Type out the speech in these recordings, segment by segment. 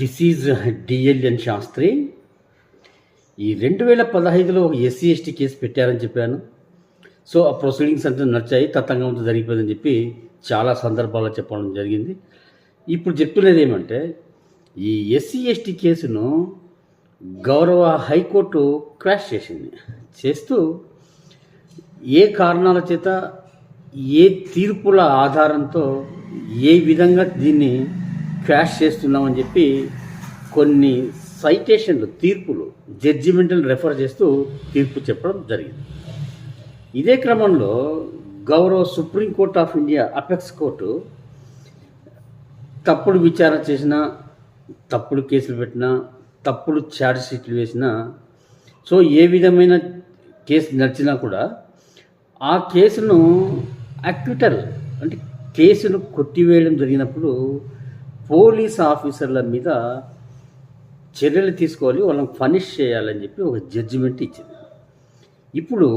This is డిఎల్ఎన్ Sastry. ఈ రెండు వేల పదహైదులో ఒక ఎస్సీ ఎస్టీ కేసు పెట్టారని చెప్పాను. సో ఆ ప్రొసీడింగ్స్ అంతా నడిచాయి. తతంగంతో జరిగిపోయిందని చెప్పి చాలా సందర్భాల్లో చెప్పడం జరిగింది. ఇప్పుడు చెప్తున్నది ఏమంటే ఈ ఎస్సీ ఎస్టీ కేసును గౌరవ హైకోర్టు క్రాష్ చేసింది. చేస్తూ ఏ కారణాల చేత ఏ తీర్పుల ఆధారంతో ఏ విధంగా దీన్ని క్రాష్ చేస్తున్నామని చెప్పి కొన్ని సైటేషన్లు తీర్పులు జడ్జిమెంటల్ రెఫర్ చేస్తూ తీర్పు చెప్పడం జరిగింది. ఇదే క్రమంలో గౌరవ supreme court of India apex court తప్పుడు విచారణ చేసిన తప్పుడు కేసులు పెట్టిన తప్పుడు ఛార్జ్ షీట్లు వేసిన సో ఏ విధమైన కేసు నడిచినా కూడా ఆ కేసును అక్విటల్ అంటే కేసును కొట్టివేయడం జరిగినప్పుడు పోలీస్ ఆఫీసర్ల మీద చర్యలు తీసుకోవాలి వాళ్ళని పనిష్ చేయాలని చెప్పి ఒక జడ్జిమెంట్ ఇచ్చింది. ఇప్పుడు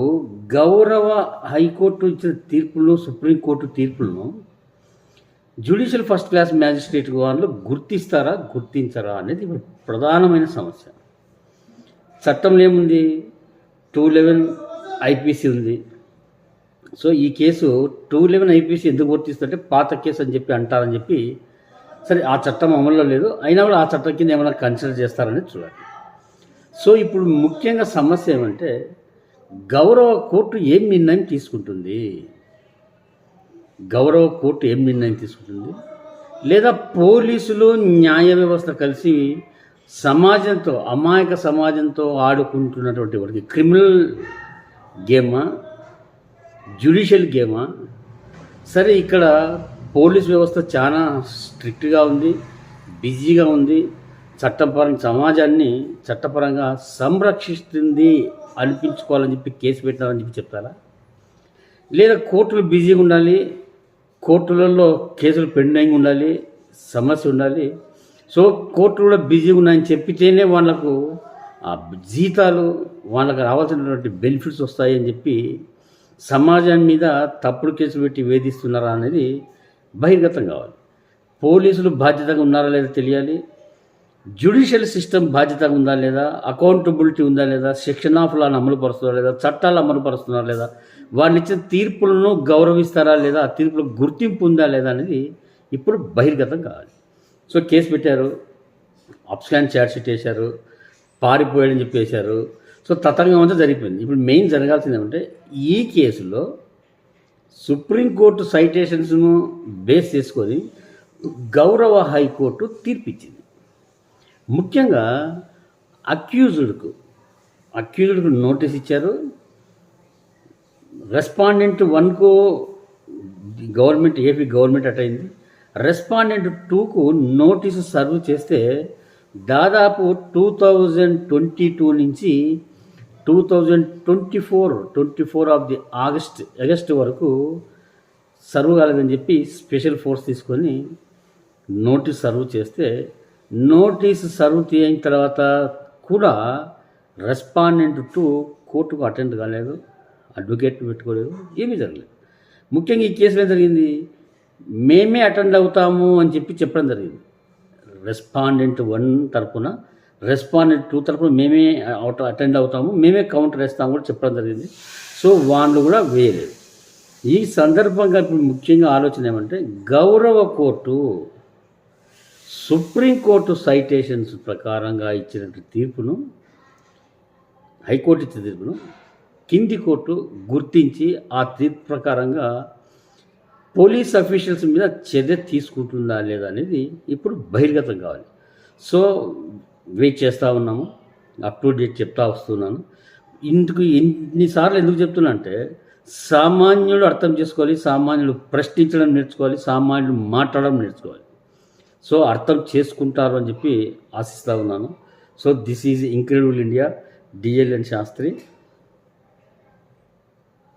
గౌరవ హైకోర్టు ఇచ్చిన తీర్పులను సుప్రీంకోర్టు తీర్పులను జ్యుడిషియల్ ఫస్ట్ క్లాస్ మ్యాజిస్ట్రేట్ వాళ్ళు గుర్తిస్తారా గుర్తించరా అనేది ఇప్పుడు ప్రధానమైన సమస్య. చట్టంలో ఏముంది? టూ లెవెన్ ఐపీసీ ఉంది. సో ఈ కేసు టూ లెవెన్ ఐపీసీ ఎందుకు గుర్తిస్తుంటే పాత కేసు అని చెప్పి అంటారని చెప్పి సరే ఆ చట్టం అమల్లో లేదు. అయినా కూడా ఆ చట్టం కింద ఏమైనా కన్సిడర్ చేస్తారని చూడాలి. సో ఇప్పుడు ముఖ్యంగా సమస్య ఏమంటే గౌరవ కోర్టు ఏం నిర్ణయం తీసుకుంటుంది? గౌరవ కోర్టు ఏం నిర్ణయం తీసుకుంటుంది? లేదా పోలీసులు న్యాయ వ్యవస్థ కలిసి సమాజంతో అమాయక సమాజంతో ఆడుకుంటున్నటువంటి వాడికి క్రిమినల్ గేమా? జ్యుడిషియల్ గేమా? సరే ఇక్కడ పోలీస్ వ్యవస్థ చాలా స్ట్రిక్ట్గా ఉంది బిజీగా ఉంది. చట్టపరంగా సమాజాన్ని చట్టపరంగా సంరక్షిస్తుంది అనిపించుకోవాలని చెప్పి కేసు పెట్టినారని చెప్పి చెప్తారా? లేదా కోర్టులు బిజీగా ఉండాలి కోర్టులలో కేసులు పెండింగ్ ఉండాలి సమస్య ఉండాలి. సో కోర్టులు కూడా బిజీగా ఉన్నాయని చెప్పితేనే వాళ్ళకు ఆ జీతాలు వాళ్ళకి రావాల్సినటువంటి బెనిఫిట్స్ వస్తాయని చెప్పి సమాజం మీద తప్పుడు కేసు పెట్టి వేధిస్తున్నారా అనేది బహిర్గతం కావాలి. పోలీసులు బాధ్యతగా ఉన్నారా లేదా తెలియాలి. జ్యుడిషియల్ సిస్టమ్ బాధ్యతగా ఉందా లేదా. అకౌంటబిలిటీ ఉందా లేదా. సెక్షన్ ఆఫ్ లాను అమలు పరుస్తున్నారా లేదా. చట్టాలు అమలు పరుస్తున్నారా లేదా. వాళ్ళు ఇచ్చిన తీర్పులను గౌరవిస్తారా లేదా. ఆ తీర్పులకు గుర్తింపు ఉందా లేదా అనేది ఇప్పుడు బహిర్గతం కావాలి. సో కేసు పెట్టారు. అప్స్కాన్ చార్జ్ షీట్ వేశారు. పారిపోయాడని చెప్పేశారు. సో తతంగం అంతా జరిగిపోయింది. ఇప్పుడు మెయిన్ జరగాల్సింది ఏమంటే ఈ కేసులో సుప్రీంకోర్టు సైటేషన్స్ను బేస్ చేసుకొని గౌరవ హైకోర్టు తీర్పిచ్చింది. ముఖ్యంగా అక్యూజుడ్కు అక్యూజుడ్కు నోటీస్ ఇచ్చారు. రెస్పాండెంట్ వన్కు గవర్నమెంట్ ఏపీ గవర్నమెంట్ అటైంది. రెస్పాండెంట్ టూకు నోటీసు సర్వ్ చేస్తే దాదాపు టూ థౌజండ్ ట్వంటీ టూ నుంచి two thousand twenty four twenty four of the August August వరకు సర్వ్ కాలేదని చెప్పి స్పెషల్ ఫోర్స్ తీసుకొని నోటీస్ సర్వ్ చేస్తే నోటీస్ సర్వ్ అయిన తర్వాత కూడా రెస్పాండెంట్ టు కోర్టుకు అటెండ్ కాలేదు అడ్వకేట్ పెట్టుకోలేదు ఏమీ జరగలేదు. ముఖ్యంగా ఈ కేసులో ఏం జరిగింది? మేమే అటెండ్ అవుతాము అని చెప్పి చెప్పడం జరిగింది. రెస్పాండెంట్ వన్ తరపున రెస్పాండెంట్ టూ తరపున మేమే అవుట్ అటెండ్ అవుతాము. మేమే కౌంటర్ వేస్తాము కూడా చెప్పడం జరిగింది. సో వాళ్ళు కూడా వేయలేదు. ఈ సందర్భంగా ఇప్పుడు ముఖ్యంగా ఆలోచన ఏమంటే గౌరవ కోర్టు సుప్రీంకోర్టు సైటేషన్స్ ప్రకారంగా ఇచ్చిన తీర్పును హైకోర్టు ఇచ్చిన తీర్పును కింది కోర్టు గుర్తించి ఆ తీర్పు ప్రకారంగా పోలీస్ అఫీషియల్స్ మీద చర్య తీసుకుంటుందా లేదా అనేది ఇప్పుడు బహిర్గతం కావాలి. సో వెయిట్ చేస్తూ ఉన్నాము అప్ టు డేట్ చెప్తా వస్తున్నాను. ఇందుకు ఎన్నిసార్లు ఎందుకు చెప్తున్నా అంటే సామాన్యుడు అర్థం చేసుకోవాలి సామాన్యుడు ప్రశ్నించడం నేర్చుకోవాలి సామాన్యుడు మాట్లాడడం నేర్చుకోవాలి. సో అర్థం చేసుకుంటారు అని చెప్పి ఆశిస్తూ ఉన్నాను. So this is incredible India DLN Shastri